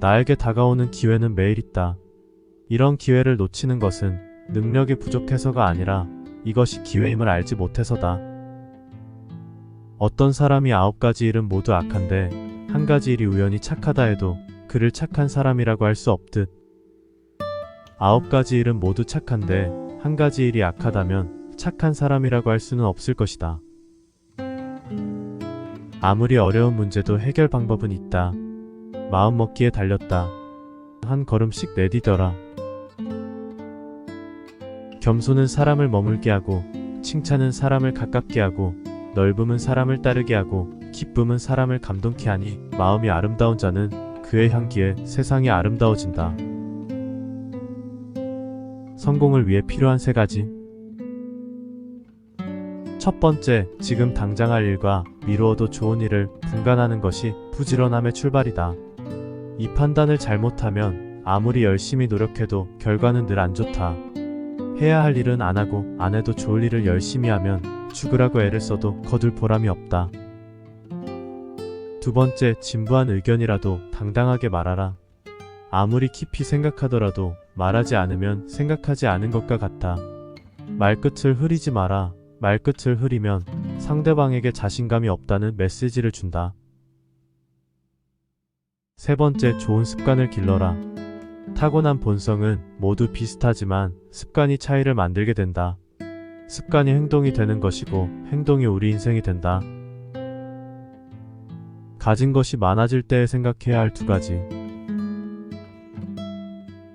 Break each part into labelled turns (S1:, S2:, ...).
S1: 나에게 다가오는 기회는 매일 있다. 이런 기회를 놓치는 것은 능력이 부족해서가 아니라 이것이 기회임을 알지 못해서다. 어떤 사람이 아홉 가지 일은 모두 악한데 한 가지 일이 우연히 착하다 해도 그를 착한 사람이라고 할 수 없듯 아홉 가지 일은 모두 착한데 한 가지 일이 악하다면 착한 사람이라고 할 수는 없을 것이다. 아무리 어려운 문제도 해결 방법은 있다. 마음 먹기에 달렸다. 한 걸음씩 내디뎌라. 겸손은 사람을 머물게 하고, 칭찬은 사람을 가깝게 하고, 넓음은 사람을 따르게 하고, 기쁨은 사람을 감동케 하니, 마음이 아름다운 자는 그의 향기에 세상이 아름다워진다. 성공을 위해 필요한 세 가지. 첫 번째, 지금 당장 할 일과 미루어도 좋은 일을 분간하는 것이 부지런함의 출발이다. 이 판단을 잘못하면 아무리 열심히 노력해도 결과는 늘 안 좋다. 해야 할 일은 안 하고 안 해도 좋을 일을 열심히 하면 죽으라고 애를 써도 거둘 보람이 없다. 두 번째, 진부한 의견이라도 당당하게 말하라. 아무리 깊이 생각하더라도 말하지 않으면 생각하지 않은 것과 같아. 말끝을 흐리지 마라. 말끝을 흐리면 상대방에게 자신감이 없다는 메시지를 준다. 세 번째, 좋은 습관을 길러라. 타고난 본성은 모두 비슷하지만 습관이 차이를 만들게 된다. 습관이 행동이 되는 것이고 행동이 우리 인생이 된다. 가진 것이 많아질 때에 생각해야 할 두 가지.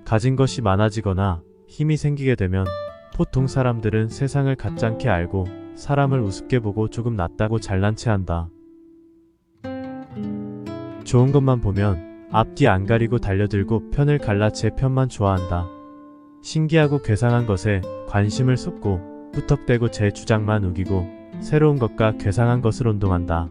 S1: 가진 것이 많아지거나 힘이 생기게 되면 보통 사람들은 세상을 가짠게 알고 사람을 우습게 보고 조금 낫다고 잘난 체 한다. 좋은 것만 보면 앞뒤 안 가리고 달려들고 편을 갈라 제 편만 좋아한다. 신기하고 괴상한 것에 관심을 쏟고 후텁대고 제 주장만 우기고 새로운 것과 괴상한 것을 운동한다.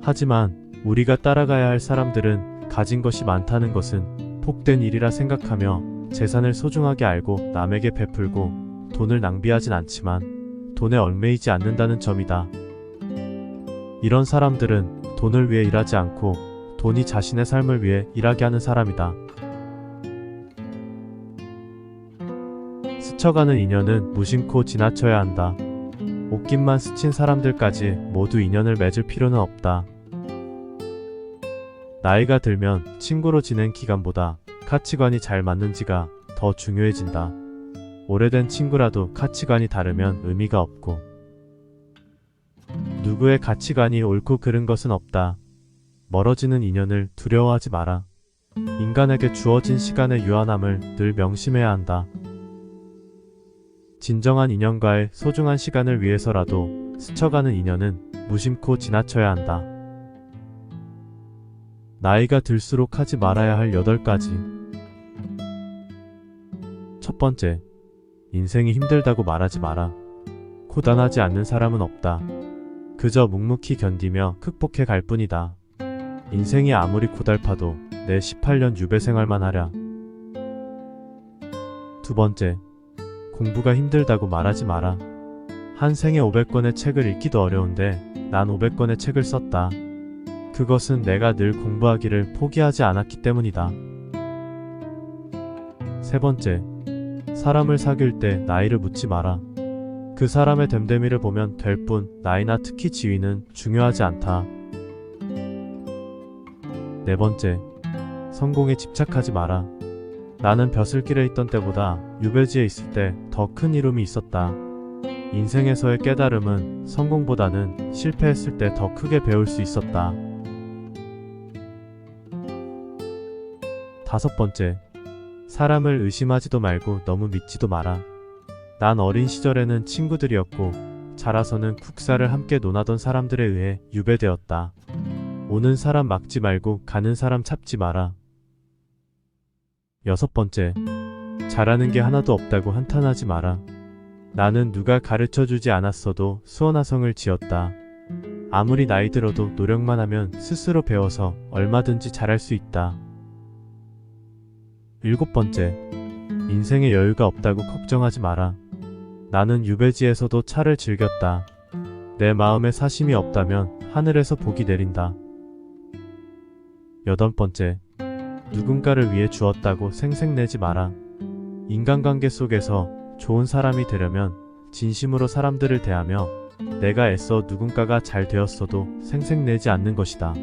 S1: 하지만 우리가 따라가야 할 사람들은 가진 것이 많다는 것은 복된 일이라 생각하며 재산을 소중하게 알고 남에게 베풀고 돈을 낭비하진 않지만 돈에 얽매이지 않는다는 점이다. 이런 사람들은 돈을 위해 일하지 않고 돈이 자신의 삶을 위해 일하게 하는 사람이다. 스쳐가는 인연은 무심코 지나쳐야 한다. 옷깃만 스친 사람들까지 모두 인연을 맺을 필요는 없다. 나이가 들면 친구로 지낸 기간보다 가치관이 잘 맞는지가 더 중요해진다. 오래된 친구라도 가치관이 다르면 의미가 없고, 누구의 가치관이 옳고 그른 것은 없다. 멀어지는 인연을 두려워하지 마라. 인간에게 주어진 시간의 유한함을 늘 명심해야 한다. 진정한 인연과의 소중한 시간을 위해서라도 스쳐가는 인연은 무심코 지나쳐야 한다. 나이가 들수록 하지 말아야 할 8가지. 첫 번째, 인생이 힘들다고 말하지 마라. 고단하지 않는 사람은 없다. 그저 묵묵히 견디며 극복해 갈 뿐이다. 인생이 아무리 고달파도 내 18년 유배 생활만 하랴. 두 번째, 공부가 힘들다고 말하지 마라. 한 생에 500권의 책을 읽기도 어려운데 난 500권의 책을 썼다. 그것은 내가 늘 공부하기를 포기하지 않았기 때문이다. 세 번째, 사람을 사귈 때 나이를 묻지 마라. 그 사람의 됨됨이를 보면 될 뿐 나이나 특히 지위는 중요하지 않다. 네 번째, 성공에 집착하지 마라. 나는 벼슬길에 있던 때보다 유배지에 있을 때 더 큰 이름이 있었다. 인생에서의 깨달음은 성공보다는 실패했을 때 더 크게 배울 수 있었다. 다섯 번째, 사람을 의심하지도 말고 너무 믿지도 마라. 난 어린 시절에는 친구들이었고, 자라서는 국사를 함께 논하던 사람들에 의해 유배되었다. 오는 사람 막지 말고 가는 사람 찾지 마라. 여섯 번째, 잘하는 게 하나도 없다고 한탄하지 마라. 나는 누가 가르쳐 주지 않았어도 수원화성을 지었다. 아무리 나이 들어도 노력만 하면 스스로 배워서 얼마든지 잘할 수 있다. 일곱 번째, 인생에 여유가 없다고 걱정하지 마라. 나는 유배지에서도 차를 즐겼다. 내 마음에 사심이 없다면 하늘에서 복이 내린다. 여덟 번째, 누군가를 위해 주었다고 생색내지 마라. 인간관계 속에서 좋은 사람이 되려면 진심으로 사람들을 대하며 내가 애써 누군가가 잘 되었어도 생색내지 않는 것이다.